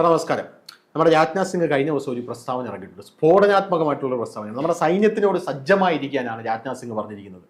Sir നമസ്കാരം. നമ്മുടെ രാജ്നാഥ് സിംഗ് കഴിഞ്ഞ ദിവസം ഒരു പ്രസ്താവന ഇറങ്ങിയിട്ടുണ്ട്. സ്ഫോടനാത്മകമായിട്ടുള്ള പ്രസ്താവന നമ്മുടെ സൈന്യത്തിനോട് സജ്ജമായിരിക്കാനാണ് രാജ്നാഥ് സിംഗ് പറഞ്ഞിരിക്കുന്നത്.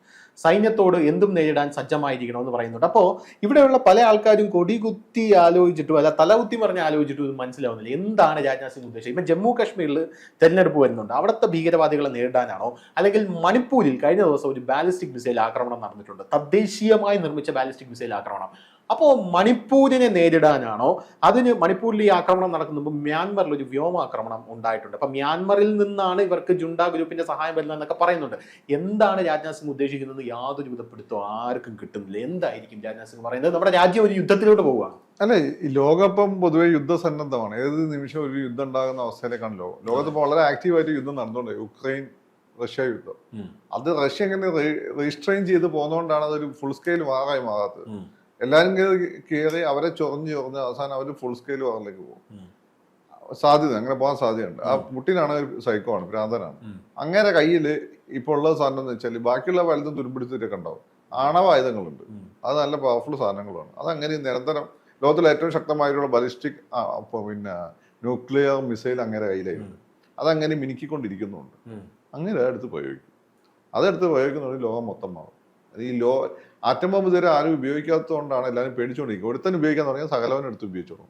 സൈന്യത്തോട് എന്തും നേരിടാൻ സജ്ജമായിരിക്കണമെന്ന് പറയുന്നുണ്ട്. അപ്പോൾ ഇവിടെയുള്ള പല ആൾക്കാരും കൊടികുത്തി ആലോചിച്ചിട്ടും അല്ല തലകുത്തി പറഞ്ഞ് ആലോചിച്ചിട്ടും ഇത് മനസ്സിലാവുന്നില്ല. എന്താണ് രാജ്നാഥ് സിംഗ് ഉദ്ദേശിച്ചത്? ഇപ്പം ജമ്മു കാശ്മീരിൽ തെരഞ്ഞെടുപ്പ് വരുന്നുണ്ട്. അവിടുത്തെ ഭീകരവാദികളെ നേരിടാനാണോ? അല്ലെങ്കിൽ മണിപ്പൂരിൽ കഴിഞ്ഞ ദിവസം ഒരു ബാലിസ്റ്റിക് മിസൈൽ ആക്രമണം നടന്നിട്ടുണ്ട്. തദ്ദേശീയമായി നിർമ്മിച്ച ബാലിസ്റ്റിക് മിസൈൽ ആക്രമണം. അപ്പോൾ മണിപ്പൂരിനെ നേരിടാനാണോ? അതിന് മണിപ്പൂരിൽ ഈ ആക്രമണം നടക്കുമ്പോൾ മ്യാൻമറിൽ ഒരു വ്യോമാക്രമണം ഉണ്ടായിട്ടുണ്ട്. അപ്പം മ്യാൻമറിൽ നിന്നാണ് ഇവർക്ക് ജുണ്ട ഗ്രൂപ്പിന്റെ സഹായം വരുന്നതെന്നൊക്കെ പറയുന്നുണ്ട്. എന്താണ് രാജ്നാഥ് സിംഗ് ഉദ്ദേശിക്കുന്നത്? യാതൊരു വിധപ്പെടുത്തോ ആർക്കും കിട്ടുന്നില്ല. എന്തായിരിക്കും രാജ്നാഥ് സിംഗ് പറയുന്നത്? നമ്മുടെ രാജ്യം ഒരു യുദ്ധത്തിലോട്ട് പോവുകയാണ് അല്ലെ ലോകപ്പം പൊതുവെ യുദ്ധസന്നദ്ധമാണ്. ഏത് നിമിഷം ഒരു യുദ്ധം ഉണ്ടാകുന്ന അവസ്ഥയിലേക്കാണ് ലോകം. ലോകത്ത് വളരെ ആക്റ്റീവായിട്ട് യുദ്ധം നടന്നുകൊണ്ട് യുക്രൈൻ റഷ്യ യുദ്ധം. അത് റഷ്യ ഇങ്ങനെ റീസ്ട്രെയിൻ ചെയ്ത് പോകുന്നതുകൊണ്ടാണ് അതൊരു ഫുൾ സ്കെയിൽ വാറായി മാറാത്തത്. എല്ലാവരും കയറി അവരെ ചൊറഞ്ഞ് ചൊറഞ്ഞ് അവസാനം അവർ ഫുൾ സ്കെയിൽ വാറിലേക്ക് പോകും. സാധ്യത അങ്ങനെ പോകാൻ സാധ്യതയുണ്ട്. ആ പുട്ടിനാണ് സൈക്കോ ആണ് ഭ്രാന്തനാണ്. അങ്ങനെ കയ്യിൽ ഇപ്പോൾ ഉള്ള സാധനം എന്ന് വെച്ചാൽ ബാക്കിയുള്ള വലുതും തുരുമ്പിടിച്ചിട്ടൊക്കെ ഉണ്ടാവും. ആണവ ആയുധങ്ങളുണ്ട്. അത് നല്ല പവർഫുൾ സാധനങ്ങളാണ്. അത് അങ്ങനെ നിരന്തരം ലോകത്തിലെ ഏറ്റവും ശക്തമായിട്ടുള്ള ബലിസ്റ്റിക് പിന്നെ ന്യൂക്ലിയർ മിസൈൽ അങ്ങനെ കയ്യിലായിരുന്നു അതങ്ങനെ മിനുക്കിക്കൊണ്ടിരിക്കുന്നുണ്ട്. അങ്ങനെ അതെടുത്ത് പ്രയോഗിക്കും അതെടുത്ത് പ്രയോഗിക്കുന്നുണ്ടെങ്കിൽ ലോകം മൊത്തം മാറും. അത് ഈ ലോ ആറ്റം ബോംബ് ഇതുവരെ ആരും ഉപയോഗിക്കാത്തതുകൊണ്ടാണ് എല്ലാവരും പേടിച്ചുകൊണ്ടിരിക്കുക ഒരുത്തന്നെ ഉപയോഗിക്കാൻ തുടങ്ങിയാൽ സകലവൻ എടുത്ത് ഉപയോഗിച്ചു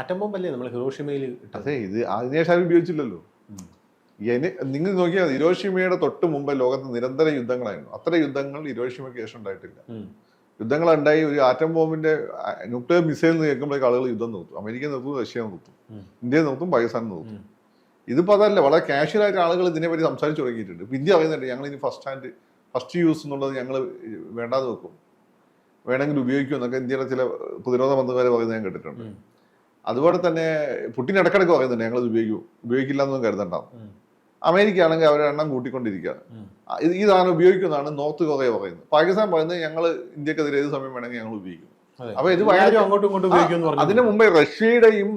ആറ്റം ബോംബ് അല്ലേ നമ്മൾ ഹിറോഷിമയിൽ അതെ ഇത് അതിനുശേഷം ആരും ഉപയോഗിച്ചില്ലല്ലോ. നിങ്ങൾ നോക്കിയാൽ ഹിരോഷിമയുടെ തൊട്ട് മുമ്പ് ലോകത്ത് നിരന്തര യുദ്ധങ്ങളായിരുന്നു. അത്ര യുദ്ധങ്ങൾ ഹിരോഷിമയ്ക്ക് ശേഷം ഉണ്ടായിട്ടില്ല. യുദ്ധങ്ങൾ ഉണ്ടായി ഒരു ആറ്റം ബോംബിന്റെ ന്യൂക്ലിയർ മിസൈൽ എന്ന് കേൾക്കുമ്പോഴേക്ക് ആളുകൾ യുദ്ധം നിർത്തും. അമേരിക്ക നിർത്തും റഷ്യ നിർത്തും. ഇന്ത്യ നിർത്തും പാകിസ്ഥാൻ നിർത്തും. ഇതിപ്പോ അതല്ല വളരെ കാഷ്വൽ ആയിട്ട് ആളുകൾ ഇതിനെപ്പറ്റി സംസാരിച്ചു തുടങ്ങിയിട്ടുണ്ട്. ഇപ്പൊ ഇന്ത്യ അറിയുന്നുണ്ട് ഞങ്ങൾ ഇനി ഫസ്റ്റ് ഹാൻഡ് ഫസ്റ്റ് യൂസ് എന്നുള്ളത് ഞങ്ങൾ വേണ്ടാതെ വെക്കും. വേണമെങ്കിൽ ഉപയോഗിക്കും എന്നൊക്കെ ഇന്ത്യയിലെ ചില പ്രതിരോധ മന്ത്രിമാരെ പറയുന്നത് ഞാൻ കേട്ടിട്ടുണ്ട്. അതുപോലെ തന്നെ പുട്ടിന് ഇടക്കിടക്ക് പറയുന്നുണ്ട് ഞങ്ങൾ ഉപയോഗിക്കും. ഉപയോഗിക്കില്ല എന്നൊന്നും കരുതണ്ടാവും. അമേരിക്ക ആണെങ്കിൽ അവരുടെ എണ്ണം കൂട്ടിക്കൊണ്ടിരിക്കുകയാണ്. ഇത് ഈ സാധനം ഉപയോഗിക്കുന്നതാണ് നോർത്ത് കൊറിയ പറയുന്നത്. പാകിസ്ഥാൻ പറയുന്നത് ഞങ്ങൾ ഇന്ത്യക്കെതിരെ ഏത് സമയം വേണമെങ്കിൽ ഞങ്ങൾ ഉപയോഗിക്കും. അപ്പൊ ഇത് അങ്ങോട്ടും ഇങ്ങോട്ടും അതിനു മുമ്പേ റഷ്യയുടെയും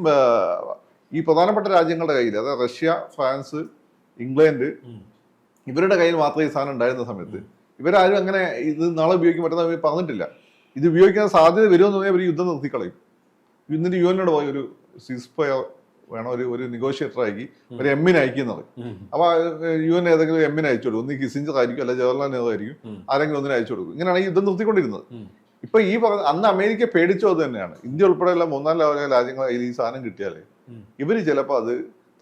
ഈ പ്രധാനപ്പെട്ട രാജ്യങ്ങളുടെ കയ്യിൽ അതായത് റഷ്യ ഫ്രാൻസ് ഇംഗ്ലണ്ട്. ഇവരുടെ കയ്യിൽ മാത്രമേ ഈ സാധനം ഉണ്ടായിരുന്ന സമയത്ത്. ഇവരാരും അങ്ങനെ ഇത് നാളെ ഉപയോഗിക്കാൻ പറ്റുന്ന അവർ പറഞ്ഞിട്ടില്ല. ഇത് ഉപയോഗിക്കാൻ സാധ്യത വരുമെന്ന് പറഞ്ഞാൽ ഇവർ യുദ്ധം നിർത്തിക്കളയും. എന്നിട്ട് യു എന്നോട് പോയി ഒരു സീസ് ഫയർ വേണം ഒരു ഒരു നെഗോഷിയേറ്റർ ആക്കി ഒരു എമ്മിന് അയക്കുന്നത്. അപ്പൊ യു എൻ ഏതെങ്കിലും എമ്മിന് അയച്ചു കൊടുക്കും. ഒന്ന് കിസിഞ്ചർ ആയിരിക്കും അല്ലെ ജവഹർലാൽ നെഹ്റു ആയിരിക്കും ആരെങ്കിലും ഒന്നിനെ അയച്ചു കൊടുക്കും. ഇങ്ങനെയാണ് യുദ്ധം നിർത്തിക്കൊണ്ടിരുന്നത്. ഇപ്പൊ ഈ പറഞ്ഞ അന്ന് അമേരിക്ക പേടിച്ചോ അത് തന്നെയാണ്. ഇന്ത്യ ഉൾപ്പെടെയുള്ള മൂന്നാം ലോക രാജ്യങ്ങൾ ഈ സാധനം കിട്ടിയാലേ ഇവർ ചിലപ്പോൾ അത്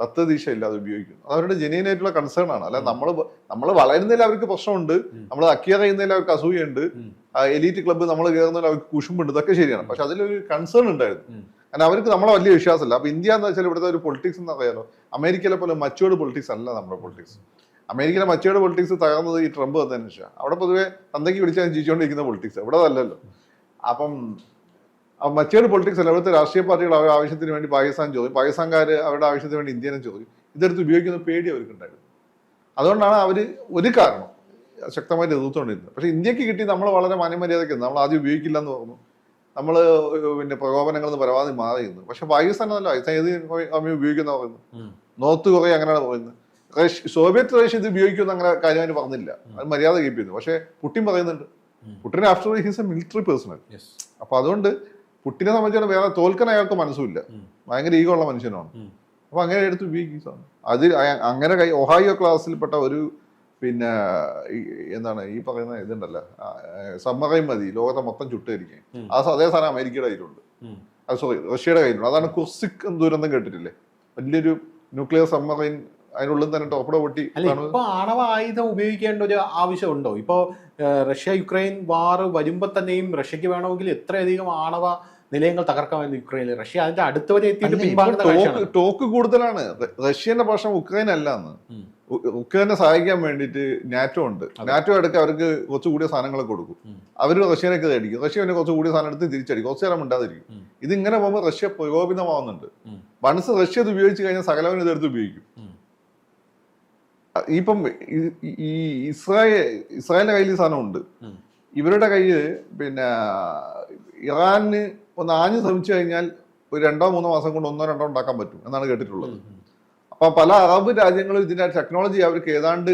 തത്വദീശ ഇല്ലാതെ ഉപയോഗിക്കുന്നു. അത് അവരുടെ ആയിട്ടുള്ള കൺസേൺ ആണ്. അല്ല നമ്മൾ നമ്മൾ വളരുന്നതിൽ അവർക്ക് പ്രശ്നമുണ്ട്. നമ്മൾ അക്കിയ കഴിയുന്നതിൽ അവർക്ക് അസൂയുണ്ട്. എലീറ്റ് ക്ലബ്ബ് നമ്മൾ കയറുന്നതിൽ അവർക്ക് കുശുമ്പുണ്ട്. ഇതൊക്കെ ശരിയാണ്. പക്ഷെ അതിലൊരു കൺസേൺ ഉണ്ടായിരുന്നു. കാരണം അവർക്ക് നമ്മളെ വലിയ വിശ്വാസമില്ല. അപ്പൊ ഇന്ത്യ എന്ന് വെച്ചാൽ ഇവിടുത്തെ ഒരു പൊളിറ്റിക്സ് എന്ന് പറയാലോ അമേരിക്കയിലെ പോലെ മച്ചുവേർഡ് പൊളിറ്റിക്സ് അല്ല നമ്മുടെ പൊളിറ്റിക്സ് അമേരിക്കയിലെ മച്ചുവേർഡ് പൊളിറ്റിക്സ് തകർന്നത് ഈ ട്രംപ് വന്നതിന് ശേഷം അവിടെ പൊതുവെ തന്തയ്ക്ക് പിടിച്ചാൽ ജീവിച്ചുകൊണ്ടിരിക്കുന്ന പൊളിറ്റിക്സ് ഇവിടെ അതല്ലല്ലോ. അപ്പം മച്ചേർഡ് പൊളിറ്റിക്സ് അല്ല അവിടുത്തെ രാഷ്ട്രീയ പാർട്ടികൾ അവരുടെ ആവശ്യത്തിന് വേണ്ടി പാകിസ്ഥാൻ ചോദിക്കും പാകിസ്ഥാൻകാർ അവരുടെ ആവശ്യത്തിന് വേണ്ടി ഇന്ത്യനും ചോദിക്കും ഇതെടുത്ത് ഉപയോഗിക്കുന്ന പേടി അവർക്കുണ്ടായിരുന്നു. അതുകൊണ്ടാണ് അവർ ഒരു കാരണം ശക്തമായിട്ട് എതിർത്തുകൊണ്ടിരുന്നത്. പക്ഷെ ഇന്ത്യയ്ക്ക് കിട്ടി നമ്മൾ വളരെ മാന്യമര്യാദയ്ക്ക് നമ്മൾ ആദ്യം ഉപയോഗിക്കില്ല എന്ന് പറഞ്ഞു. നമ്മൾ പിന്നെ പ്രകോപനങ്ങളെന്ന് പരമാവധി മാറിയിരുന്നു പക്ഷെ പാകിസ്ഥാൻ അല്ല പാകിസ്ഥാൻ ഏത് സമയം ഉപയോഗിക്കുന്ന പറയുന്നു നോർത്ത് കൊറിയ അങ്ങനെയാണ് പറയുന്നത്. റഷ്യ സോവിയറ്റ് റഷ്യ ഇത് ഉപയോഗിക്കുമെന്ന് അങ്ങനെ കാര്യമായിട്ട് പറഞ്ഞില്ല. അത് മര്യാദ കീപ്പ് ചെയ്യുന്നു പക്ഷെ പുട്ടിൻ പറയുന്നുണ്ട്. Putin after his a military personnel. അപ്പൊ അതുകൊണ്ട് പുട്ടിനെ സംബന്ധിച്ചാണ് വേറെ തോൽക്കാൻ അയാൾക്ക് മനസ്സുമില്ല. ഭയങ്കര ഈഗോ ഉള്ള മനുഷ്യനാണ്. അപ്പൊ അങ്ങനെ എടുത്ത് ഉപയോഗിക്കും അത് അങ്ങനെ കൈ ഒഹായോ ക്ലാസ്സിൽപ്പെട്ട ഒരു പിന്നെ എന്താണ് ഈ പറയുന്ന ഇതുണ്ടല്ലോ സമ്മറയും മതി ലോകത്തെ മൊത്തം ചുട്ടുകരിക്കും. ആ അതേ സാധനം അമേരിക്കയുടെ കയ്യിലുണ്ട്. അത് സോറി റഷ്യയുടെ കയ്യിലുണ്ട്. അതാണ് കുർസിക് ദുരന്തം കേട്ടിട്ടില്ലേ? വലിയൊരു ന്യൂക്ലിയർ സമ്മറൈൻ അതിനുള്ളിൽ തന്നെ ടോപ്പട പൊട്ടി ഇപ്പൊ ആണവ ആയുധം ഉപയോഗിക്കേണ്ട ഒരു ആവശ്യമുണ്ടോ? ഇപ്പോ റഷ്യ യുക്രൈൻ വാർ വരുമ്പോ തന്നെയും റഷ്യക്ക് വേണമെങ്കിൽ എത്രയധികം ആണവ നിലയങ്ങൾ തകർക്കാമായിരുന്നു യുക്രൈനിൽ റഷ്യ. അതിന്റെ അടുത്തവരെ എത്തിയിട്ട് ടോക്ക് കൂടുതലാണ്. റഷ്യന്റെ പക്ഷം ഉക്രൈൻ അല്ല എന്ന് ഉക്രൈനെ സഹായിക്കാൻ വേണ്ടിയിട്ട് നാറ്റോ ഉണ്ട്. നാറ്റോ എടുക്കുക അവർക്ക് കുറച്ചുകൂടിയ സാധനങ്ങളൊക്കെ കൊടുക്കും. അവർ അവർ റഷ്യനൊക്കെ അടിക്കും. റഷ്യ പിന്നെ കുറച്ചുകൂടിയ സാധനം എടുത്ത് തിരിച്ചടിക്കും. കുറച്ച് നേരം ഉണ്ടാതിരിക്കും. ഇതിങ്ങനെ പോകുമ്പോൾ റഷ്യ പ്രകോപിതമാവുന്നുണ്ട്. മനസ്സ് വൺസ് റഷ്യ ഇത് ഉപയോഗിച്ച് കഴിഞ്ഞാൽ സകലവനും ഇതെടുത്ത് ഉപയോഗിക്കും. ഇപ്പം ഈ- ഇസ്രായേൽ ഇസ്രായേലിന്റെ കയ്യിൽ സാധനം ഉണ്ട്. ഇവരുടെ കയ്യിൽ പിന്നെ ഇറാന് ഒന്ന് ആഞ്ഞു ശ്രമിച്ചു കഴിഞ്ഞാൽ ഒരു രണ്ടോ മൂന്നോ മാസം കൊണ്ട് ഒന്നോ രണ്ടോ ഉണ്ടാക്കാൻ പറ്റും എന്നാണ് കേട്ടിട്ടുള്ളത്. അപ്പോൾ അപ്പൊ പല അറബ് രാജ്യങ്ങളും ഇതിന്റെ ടെക്നോളജി അവർക്ക് ഏതാണ്ട്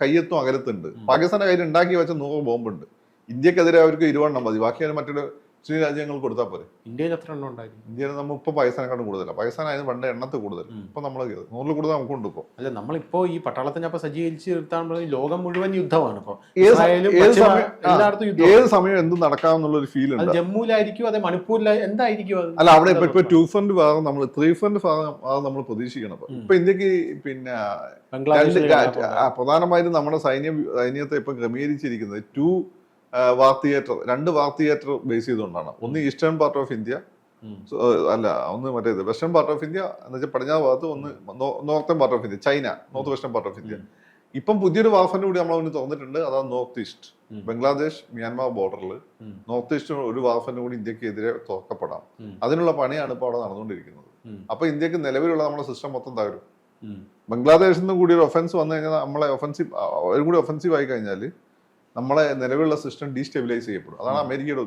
കയ്യെത്തും അകലത്തുണ്ട്. പാകിസ്ഥാന്റെ കയ്യിൽ ഉണ്ടാക്കി വെച്ച നൂറ് ബോംബുണ്ട്. ഇന്ത്യക്കെതിരെ അവർക്ക് ഇരുവണ്ണം മതി. ബാക്കി മറ്റൊരു മുസ്ലിം രാജ്യങ്ങൾ കൊടുത്താൽ പോരെ. ഇന്ത്യയിൽ എത്ര എണ്ണം ഉണ്ടായിരുന്നു? ഇന്ത്യയിൽ നമ്മൾ ഇപ്പോൾ പാകിസ്ഥാനെക്കാളും കൂടുതലാണ് പാകിസ്ഥാനായിരുന്നു പണ്ട് എണ്ണത്ത് കൂടുതൽ. ഇപ്പം നമ്മൾ നൂറിൽ കൂടുതൽ നമുക്ക് ഇപ്പോൾ അല്ല നമ്മളിപ്പോ ഈ പട്ടാളത്തിനെ അപ്പൊ സജ്ജീകരിച്ച് നിർത്താൻ പറഞ്ഞ ലോകം മുഴുവൻ യുദ്ധമാണ് ഇപ്പൊ. ഏത് സമയം- എല്ലായിടത്തും യുദ്ധം. ഏത് സമയം എന്ത് നടക്കാമെന്നുള്ള ഒരു ഫീൽ ഉണ്ട്. ജമ്മുവിലായിരിക്കും അതെ മണിപ്പൂരിലായി എന്തായിരിക്കും അത്? അല്ല അവിടെ ഇപ്പൊ ടു ഫ്രണ്ട് ഭാഗം നമ്മൾ ത്രീ ഫ്രണ്ട് ഭാഗം അത് നമ്മൾ പ്രതീക്ഷിക്കണം ഇപ്പൊ. ഇന്ത്യയ്ക്ക് പിന്നെ പ്രധാനമായിട്ടും നമ്മുടെ സൈന്യ സൈന്യത്തെ ഇപ്പൊ ക്രമീകരിച്ചിരിക്കുന്നത് ടു വാർ തിയേറ്റർ രണ്ട് വാർ തിയേറ്റർ ബേസ് ചെയ്തുകൊണ്ടാണ്. ഒന്ന് ഈസ്റ്റേൺ പാർട്ട് ഓഫ് ഇന്ത്യ അല്ല ഒന്ന് മറ്റേത് വെസ്റ്റേൺ പാർട്ട് ഓഫ് ഇന്ത്യ എന്ന് വെച്ചാൽ പടിഞ്ഞാറ് ഭാഗത്ത് ഒന്ന് northern part of India China north western part of India. ഇപ്പം പുതിയൊരു വാഫന് കൂടി നമ്മൾ ഒന്ന് തുറന്നിട്ടുണ്ട് അതാണ് നോർത്ത് ഈസ്റ്റ്. ബംഗ്ലാദേശ് മ്യാൻമാർ ബോർഡറിൽ നോർത്ത് ഈസ്റ്റ് ഒരു വാഫന് കൂടി ഇന്ത്യയ്ക്ക് എതിരെ തുറക്കപ്പെടാം. അതിനുള്ള പണിയാണ് ഇപ്പോൾ അവിടെ നടന്നുകൊണ്ടിരിക്കുന്നത്. അപ്പൊ ഇന്ത്യയ്ക്ക് നിലവിലുള്ള നമ്മുടെ സിസ്റ്റം മൊത്തം തകരും. ബംഗ്ലാദേശിൽ നിന്ന് കൂടി ഒരു ഒഫൻസ് വന്നു കഴിഞ്ഞാൽ നമ്മളെ ഒഫൻസീവ് ഒരു കൂടി ഒഫൻസീവ് ആയി കഴിഞ്ഞാൽ നമ്മളെ നിലവിലുള്ള സിസ്റ്റം ഡീസ്റ്റെബിലൈസ് ചെയ്യപ്പെടും. അതാണ് അമേരിക്കയുടെ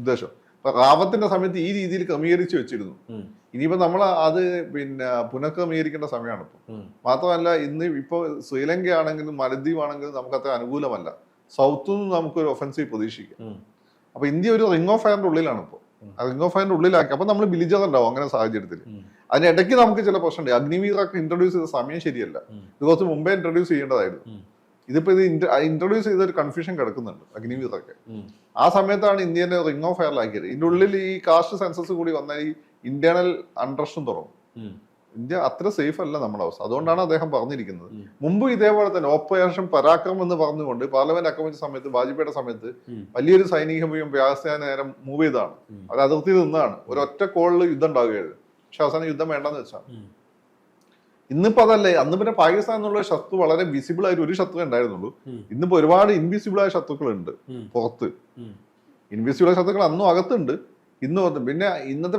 ഉദ്ദേശം. അപ്പൊ റാവത്തിന്റെ സമയത്ത് ഈ രീതിയിൽ ക്രമീകരിച്ചു വെച്ചിരുന്നു. ഇനിയിപ്പോ നമ്മൾ അത് പിന്നെ പുനഃക്രമീകരിക്കേണ്ട സമയമാണ് ഇപ്പോൾ ഉം. മാത്രമല്ല ഇന്ന് ഇപ്പോൾ ശ്രീലങ്ക ആണെങ്കിലും മലദ്വീപ് ആണെങ്കിലും നമുക്ക് അത്ര അനുകൂലമല്ല. സൗത്തിൽ നിന്ന് നമുക്കൊരു ഒഫൻസീവ് പ്രതീക്ഷിക്കാം. അപ്പൊ ഇന്ത്യ ഒരു റിംഗ് ഓഫ് ഫയറിന്റെ ഉള്ളിലാണ് ഇപ്പോൾ ആ റിംഗ് ഓഫ് ഫയറിന്റെ ഉള്ളിലാക്കി. അപ്പൊ നമ്മൾ ബിലിജർ ഉണ്ടാവും അങ്ങനെ സാഹചര്യത്തിൽ. അതിനിടയ്ക്ക് നമുക്ക് ചില പ്രശ്നമുണ്ട്. അഗ്നിവീറൊക്കെ ഇൻട്രൊഡ്യൂസ് ചെയ്ത സമയം ശരിയല്ല. ഇത് കുറച്ച് മുമ്പേ ഇൻട്രൊഡ്യൂസ് ചെയ്യേണ്ടതായിരുന്നു. ഇതിപ്പോ ഇത് ഇൻട്രൊഡ്യൂസ് ചെയ്ത ഒരു കൺഫ്യൂഷൻ കിടക്കുന്നുണ്ട് അഗ്നിവീറൊക്കെ ആ സമയത്താണ് ഇന്ത്യനെ റിംഗ് ഓഫ് ഫയറിലാക്കിയത് ഇതിന്റെ ഉള്ളിൽ ഈ കാസ്റ്റ് സെൻസസ് കൂടി വന്ന ഈ ഇന്റേണൽ അൺട്രസ്റ്റും തുടങ്ങും. ഇന്ത്യ അത്ര സേഫ് അല്ല നമ്മുടെ അവസ്ഥ. അതുകൊണ്ടാണ് അദ്ദേഹം പറഞ്ഞിരിക്കുന്നത്. മുമ്പ് ഇതേപോലെ തന്നെ ഓപ്പറേഷൻ പരാക്രം എന്ന് പറഞ്ഞുകൊണ്ട് പാർലമെന്റ് ആക്രമിച്ച സമയത്ത് വാജ്പേയിയുടെ സമയത്ത് വലിയൊരു സൈനിക ഭയം വ്യാസന നേരം മൂവ് ചെയ്താണ് അത് അവർ അതിർത്തിയിൽ നിന്നാണ്. ഒരൊറ്റ കോളിൽ യുദ്ധം ഉണ്ടാവുകയായിരുന്നു. പക്ഷെ അവസാനം യുദ്ധം വേണ്ടെന്ന് വെച്ചാൽ ഉം. ഇന്നിപ്പോ അതല്ലേ അന്ന് പിന്നെ പാകിസ്ഥാൻ എന്നുള്ള ശത്രു വളരെ വിസിബിൾ ആയിട്ട് ഒരു ശത്രു ഉണ്ടായിരുന്നുള്ളൂ. ഇന്നിപ്പോ ഒരുപാട് ഇൻവിസിബിൾ ആയ ശത്രുക്കളുണ്ട് ഉണ്ട് പുറത്ത്. ഇൻവിസിബിൾ ആയ ശത്രുക്കൾ അന്നും അകത്തുണ്ട്. ഇന്നും പിന്നെ ഇന്നത്തെ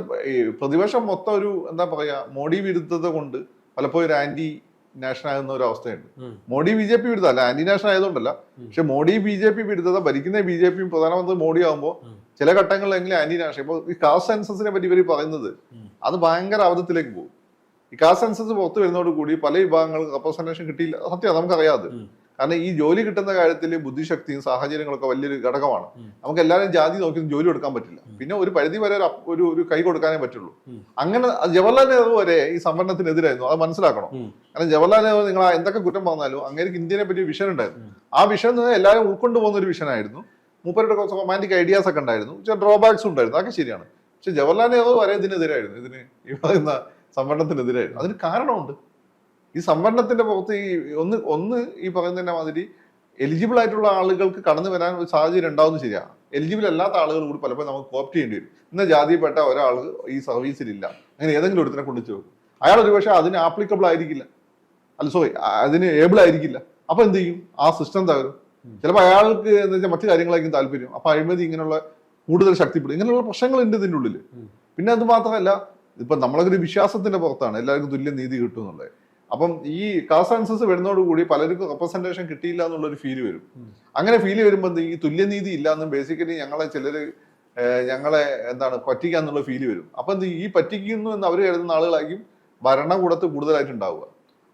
പ്രതിപക്ഷം മൊത്തം ഒരു എന്താ പറയാ മോഡി വിരുദ്ധത കൊണ്ട് പലപ്പോഴും ഒരു ആന്റി നാഷണൽ ആകുന്ന ഒരു അവസ്ഥയുണ്ട്. മോഡി ബി ജെ പി വിരുദ്ധ അല്ല ആന്റി നാഷണൽ ആയതുകൊണ്ടല്ല പക്ഷെ മോഡി ബി ജെ പി വിരുദ്ധത ഭരിക്കുന്ന ബി ജെ പിയും പ്രധാനമന്ത്രി മോഡി ആകുമ്പോൾ. ചില ഘട്ടങ്ങളിലെങ്കിലും ആന്റി നാഷണൽ ഇപ്പോൾ ഈ കാസ്റ്റ് സെൻസസിനെ പറ്റി ഇവർ പറയുന്നത് അത് ഭയങ്കര അബദ്ധത്തിലേക്ക് പോകും. ഈ കാസ്റ്റ് സെൻസസ് പുറത്തു വരുന്നതോട് കൂടി പല വിഭാഗങ്ങൾക്ക് റെപ്രസെന്റേഷൻ കിട്ടിയില്ല. സത്യം നമുക്കറിയാതെ കാരണം ഈ ജോലി കിട്ടുന്ന കാര്യത്തിൽ ബുദ്ധിശക്തിയും സാഹചര്യങ്ങളൊക്കെ വലിയൊരു ഘടകമാണ്. നമുക്ക് എല്ലാവരും ജാതി നോക്കി ജോലി കൊടുക്കാൻ പറ്റില്ല. പിന്നെ ഒരു പരിധി വരെ ഒരു ഒരു കൈ കൊടുക്കാനേ പറ്റുള്ളൂ. അങ്ങനെ ജവഹർലാൽ നെഹ്റു വരെ ഈ സംവരണത്തിനെതിരായിരുന്നു. അത് മനസ്സിലാക്കണം. കാരണം ജവഹർലാൽ നെഹ്റു നിങ്ങൾ എന്തൊക്കെ കുറ്റം പറഞ്ഞാലും അങ്ങേക്ക് ഇന്ത്യനെ പറ്റി വിഷൻ ഉണ്ടായിരുന്നു. ആ വിഷൻ എല്ലാവരും ഉൾക്കൊണ്ടു പോകുന്ന ഒരു വിഷനായിരുന്നു മൂപ്പരുടെ കുറച്ച് റൊമാന്റിക് ഐഡിയാസ് ഒക്കെ ഉണ്ടായിരുന്നു. ചില ഡ്രോബാക്സ് ഉണ്ടായിരുന്നു. അതൊക്കെ ശരിയാണ്. പക്ഷെ ജവഹർലാൽ നെഹ്റു വരെ ഇതിനെതിരായിരുന്നു. ഇതിന് ഈ പറയുന്ന സംവരണത്തിനെതിരായിരുന്നു. അതിന് കാരണമുണ്ട്. ഈ സംവരണത്തിന്റെ പുറത്ത് ഈ ഒന്ന് ഒന്ന് ഈ പറയുന്നതിന്റെ മാതിരി എലിജിബിൾ ആയിട്ടുള്ള ആളുകൾക്ക് കടന്നു വരാൻ ഒരു സാഹചര്യം ഉണ്ടാവുന്നത് ശരിയാണ് എലിജിബിൾ അല്ലാത്ത ആളുകൾ കൂടി പലപ്പോഴും നമുക്ക് കോപ്റ്റ് ചെയ്യേണ്ടി വരും. ഇന്ന ജാതിയിൽപ്പെട്ട ഒരാൾ ഈ സർവീസിലില്ല അങ്ങനെ ഏതെങ്കിലും ഒരുത്തിനെ കൊണ്ടു വെക്കും. അയാൾ ഒരുപക്ഷെ അതിന് ആപ്ലിക്കബിൾ ആയിരിക്കില്ല. അല്ല സോറി അതിന് ഏബിൾ ആയിരിക്കില്ല. അപ്പൊ എന്ത് ചെയ്യും? ആ സിസ്റ്റം തകരും. ചിലപ്പോൾ അയാൾക്ക് എന്ന് വെച്ചാൽ മറ്റു കാര്യങ്ങളായിരിക്കും താല്പര്യം. അപ്പൊ അഴിമതി ഇങ്ങനെയുള്ള കൂടുതൽ ശക്തിപ്പെടും. ഇങ്ങനെയുള്ള പ്രശ്നങ്ങൾ ഉണ്ട് ഇതിന്റെ ഉള്ളിൽ. പിന്നെ അത് മാത്രമല്ല ഇപ്പൊ നമ്മളൊരു വിശ്വാസത്തിന്റെ പുറത്താണ്. എല്ലാവർക്കും തുല്യ നീതി കിട്ടും എന്നുള്ളത് അപ്പം ഈ കാസ്റ്റ് സെൻസസ് വരുന്നതോടുകൂടി പലർക്കും റെപ്രസെന്റേഷൻ കിട്ടിയില്ല എന്നുള്ളൊരു ഫീൽ വരും. അങ്ങനെ ഫീൽ വരുമ്പോൾ ഈ തുല്യനീതി ഇല്ല എന്നും ബേസിക്കലി ഞങ്ങളെ ചിലര് ഞങ്ങളെ എന്താണ് പറ്റിക്കാന്നുള്ള ഫീൽ വരും. അപ്പൊ എന്ത്? ഈ പറ്റിക്കുന്നു എന്ന് അവർ കരുതുന്ന ആളുകളായിരിക്കും ഭരണകൂടത്ത് കൂടുതലായിട്ട് ഉണ്ടാവുക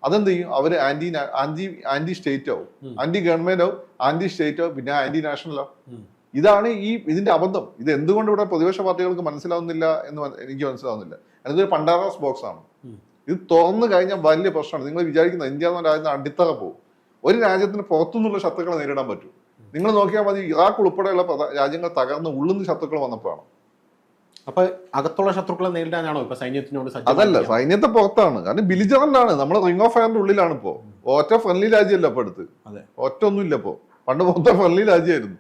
അതെന്ത് ചെയ്യും? അവർ ആന്റി ആന്റി ആന്റി സ്റ്റേറ്റ് ആവും. ആന്റി ഗവൺമെന്റ് ആവും ആന്റി സ്റ്റേറ്റ് ആവും പിന്നെ ആന്റി നാഷണൽ ആവും. ഉം. ഇതാണ് ഈ ഇതിന്റെ അബദ്ധം. ഇത് എന്തുകൊണ്ട് ഇവിടെ പ്രതിപക്ഷ പാർട്ടികൾക്ക് മനസ്സിലാവുന്നില്ല എന്ന് എനിക്ക് മനസ്സിലാവുന്നില്ല. അതൊരു പണ്ടാറാസ് ബോക്സ് ആണ്. ഇത് തുറന്നു കഴിഞ്ഞാൽ വലിയ പ്രശ്നമാണ്. നിങ്ങൾ വിചാരിക്കുന്ന ഇന്ത്യ എന്ന രാജ്യത്തിന് അടിത്തറ പോകും ഒരു രാജ്യത്തിന് പുറത്തുനിന്നുള്ള ശത്രുക്കളെ നേരിടാൻ പറ്റും. നിങ്ങൾ നോക്കിയാൽ മതി ഇറാഖ് ഉൾപ്പെടെയുള്ള രാജ്യങ്ങൾ തകർന്ന് ഉള്ളുന്ന ശത്രുക്കൾ വന്നപ്പോഴാണ്. അപ്പൊ അകത്തുള്ള ശത്രുക്കളെ നേരിടാനാണോ ഇപ്പൊ സൈന്യത്തിനോട് അതല്ല? സൈന്യത്തെ പുറത്താണ്. കാരണം ബിലിജറന്റാണ് ആണ് നമ്മൾ റിംഗ് ഓഫ് ഫയറിന്റെ ഉള്ളിലാണ് ഇപ്പോ. ഒറ്റ ഫ്രണ്ട്ലി രാജ്യമല്ല ഇപ്പൊ അടുത്ത്. ഒറ്റ ഒന്നും ഇല്ല ഇപ്പോ. പണ്ട് മൊത്തം ഫ്രണ്ട്ലി രാജ്യമായിരുന്നു.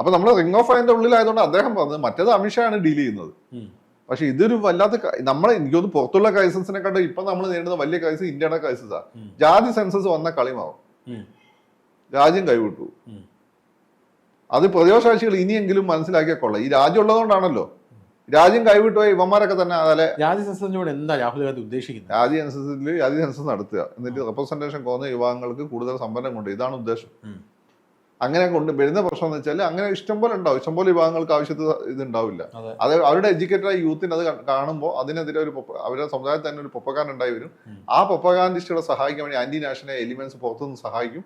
അപ്പൊ നമ്മൾ റിംഗ് ഓഫ് അതിന്റെ ഉള്ളിലായതുകൊണ്ട് അദ്ദേഹം പറഞ്ഞത് മറ്റേത് അമിത്ഷാണ് ഡീൽ ചെയ്യുന്നത്. പക്ഷെ ഇതൊരു വല്ലാത്ത നമ്മൾ നമ്മളെ എനിക്ക് തോന്നുന്നു പുറത്തുള്ള ക്രൈസിസിനെ കണ്ട് ഇപ്പൊ നമ്മൾ നേരിടുന്ന വലിയ ക്രൈസിസ് ഇന്ത്യയുടെ ക്രൈസിസാ. ജാതി സെൻസസ് വന്ന കളിമാവും. മാറും രാജ്യം കൈവിട്ടു. അത് പ്രതിപക്ഷാക്ഷികൾ ഇനിയെങ്കിലും മനസ്സിലാക്കിയാൽ കൊള്ളാം. ഈ രാജ്യം ഉള്ളതുകൊണ്ടാണല്ലോ. രാജ്യം കൈവിട്ടു പോയി ഇവന്മാരൊക്കെ തന്നെ അതെ ജാതി സെൻസസിനോട് എന്താ രാഹുൽ ഗാന്ധി ഉദ്ദേശിക്കുന്നത്? ജാതി സെൻസസിൽ ജാതി സെൻസസ് നടത്തുക. എന്നിട്ട് റെപ്രസെന്റേഷൻ പോകുന്ന വിഭാഗങ്ങൾക്ക് കൂടുതൽ സംഭരണം കൊണ്ട് ഇതാണ് ഉദ്ദേശം. അങ്ങനെ കൊണ്ട് വരുന്ന പ്രശ്നം എന്ന് വെച്ചാൽ അങ്ങനെ ഇഷ്ടംപോലെ ഉണ്ടാവും. ഇഷ്ടംപോലെ വിഭാഗങ്ങൾക്ക് ആവശ്യത്തിൽ ഇത് ഉണ്ടാവില്ല അതെ. അവരുടെ എഡ്യൂക്കേറ്റഡ് യൂത്തിന് അത് കാണുമ്പോൾ അതിനെതിരെ ഒരു അവരുടെ സമുദായത്തിൽ തന്നെ ഒരു പൊപ്പകാൻ ഉണ്ടായി വരും. ആ പൊപ്പകാൻഡിസ്റ്റുകളെ സഹായിക്കാൻ വേണ്ടി ആന്റി നാഷണൽ എലിമെന്റ്സ് പുറത്തുനിന്ന് സഹായിക്കും.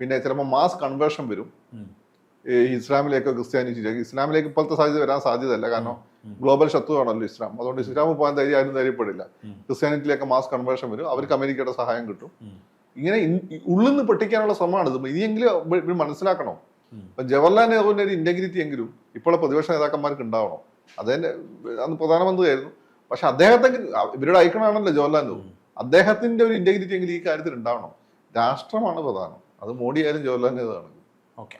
പിന്നെ ചിലപ്പോൾ മാസ് കൺവേർഷൻ വരും. ഇസ്ലാമിലേക്കോ ക്രിസ്ത്യാനിറ്റിയിലേക്ക് ഇസ്ലാമിലേക്ക് ഇപ്പോഴത്തെ സാധ്യത വരാൻ സാധ്യതയല്ല. കാരണം ഗ്ലോബൽ ശത്രുവാണല്ലോ ഇസ്ലാം. അതുകൊണ്ട് ഇസ്ലാം പോകാൻ ധൈര്യം ആരും ധൈര്യപ്പെടില്ല. ക്രിസ്ത്യാനിറ്റിയിലേക്ക് മാസ് കൺവേർഷൻ വരും. അവർക്ക് അമേരിക്കയുടെ സഹായം കിട്ടും. ഇങ്ങനെ ഉള്ളിൽ നിന്ന് പൊട്ടിക്കാനുള്ള ശ്രമമാണ് ഇത് ഇനിയെങ്കിലും മനസ്സിലാക്കണം. ഇപ്പൊ ജവഹർലാൽ നെഹ്റുവിന്റെ ഒരു ഇന്റഗ്രിറ്റി എങ്കിലും ഇപ്പോഴുള്ള പ്രതിപക്ഷ നേതാക്കന്മാർക്ക് ഉണ്ടാവണം. അതന്നെ അന്ന് പ്രധാനമന്ത്രിയായിരുന്നു. പക്ഷെ അദ്ദേഹത്തെ ഇവരുടെ ഐക്കണാണല്ലോ ജവഹർലാൽ നെഹ്റു. അദ്ദേഹത്തിന്റെ ഒരു ഇന്റഗ്രിറ്റി എങ്കിലും ഈ കാര്യത്തിൽ ഉണ്ടാവണം. രാഷ്ട്രമാണ് പ്രധാനം. അത് മോഡി ആയാലും ജവഹർലാൽ നെഹ്റു ആണെങ്കിലും ഓക്കെ.